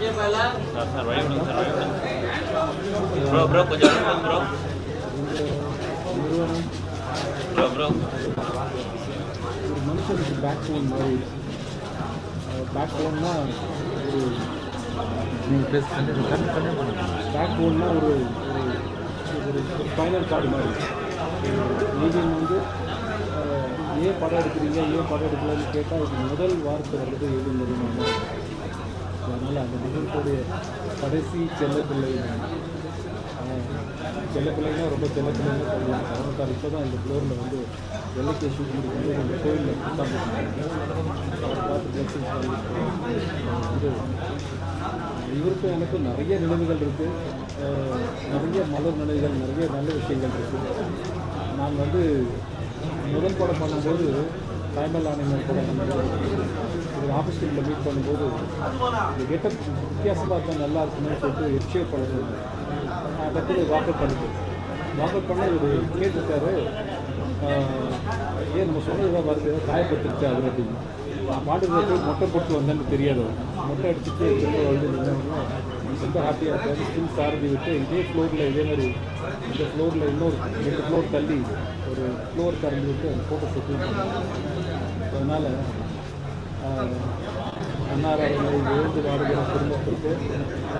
Sir sir வழி விடுங்க sir வழி ப்ரோ ப்ரோ கொஞ்சம் ப்ரோ ப்ரோ ப்ரோ ஒரு மனுஷனுக்கு பேக் போன் மாதிரி பேக் போன்னா ஒரு பேக் போன்னா ஒரு ஒரு ஒரு கார்டு மாதிரி வந்து ஏன் படம் எடுக்கிறீங்க ஏன் படம் எடுக்கலன்னு கேட்டால் இது முதல் வார்த்தை வந்து எது அந்த நிகழ்ச்சியுடைய கடைசி செல்லப்பிள்ளை நான். செல்லப்பிள்ளைன்னா ரொம்ப செல்லப்பிள்ளைன்னு சொல்லலாம். அவனுக்கார் இப்போ தான் இந்த ஃப்ளோரில் வந்து வெள்ளைக்கு ஷூட் முடிக்கும் அந்த கோயிலில் பார்த்து blessings இது இவருக்கும் எனக்கும் நிறைய நினைவுகள் இருக்குது நிறைய மலர் நினைவுகள் நிறைய நல்ல விஷயங்கள் இருக்குது நான் வந்து முதல் படம் பண்ணும்போது டைமல் ஆனிமல் கூட நம்ம ஒரு ஆப்பர்ச்சுனிட்டியில் மீட் பண்ணும்போது இந்த கெட்டப் வித்தியாசமாக இருந்தால் நல்லா இருக்குன்னு சொல்லிட்டு எக்ஷேப் பண்ணுறது நான் டக்குனு வாக்கப் பண்ணுது வாக்கப் பண்ண ஒரு கேட்டிருக்காரு ஏன் நம்ம சொன்னதுதான் வருது காயப்பட்டுருச்சு அவர் அப்படின்னு. நான் பாட்டுக்கு மொட்டை போட்டு வந்தேன்னு தெரியாது மொட்டை அடிச்சுட்டு திரும்ப வந்து நின்னவொடனே ரொம்ப ஹாப்பியாக இருக்காரு ஸ்கின் சாரதி விட்டு இதே ஃப்ளோரில் இதே மாதிரி இந்த ஃப்ளோரில் இன்னொரு ரெண்டு ஃப்ளோர் தள்ளி ஒரு ஃப்ளோர் திறந்து விட்டு அந்த ஃபோட்டோ ஷூட்டிங் அதனால் அன்னார் அவர்களை இழந்து வாடுகிற குடும்பத்திற்கு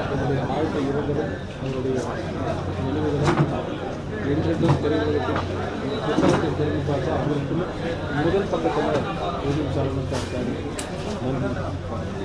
அவருடைய வாழ்க்கை இரங்கலும் அவருடைய நினைவுகளும் என்றென்றும் திரையுலகத்தில் புத்தகத்தை திரும்பி பார்த்தா அவருக்கும் முதல் பக்கத்தில் எதிர்ப்பு சாரணம் சார் நன்றி.